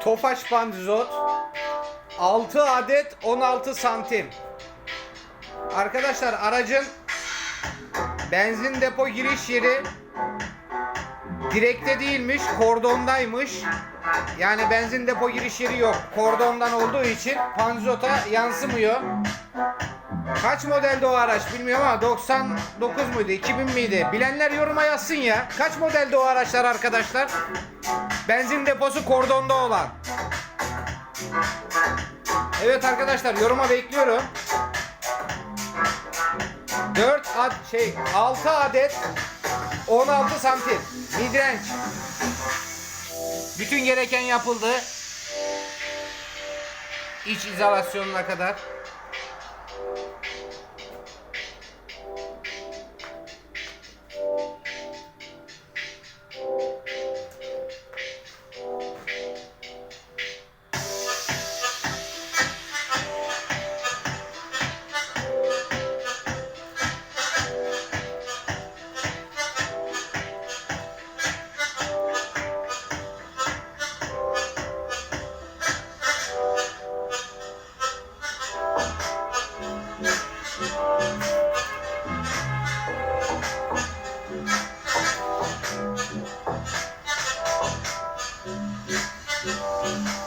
Tofaş bandizot 6 adet 16 santim. Arkadaşlar aracın benzin depo giriş yeri direkte değilmiş, kordondaymış. Yani benzin depo giriş yeri yok. Kordondan olduğu için panzota yansımıyor. Kaç modelde o araç bilmiyorum ama 99 muydu 2000 miydi? Bilenler yoruma yazsın ya. Kaç modelde o araçlar arkadaşlar? Benzin deposu kordonda olan. Evet arkadaşlar yoruma bekliyorum. 4 ad şey 6 adet 16 santim midrange. Bütün gereken yapıldı. İç izolasyonuna kadar. Thank you. morning.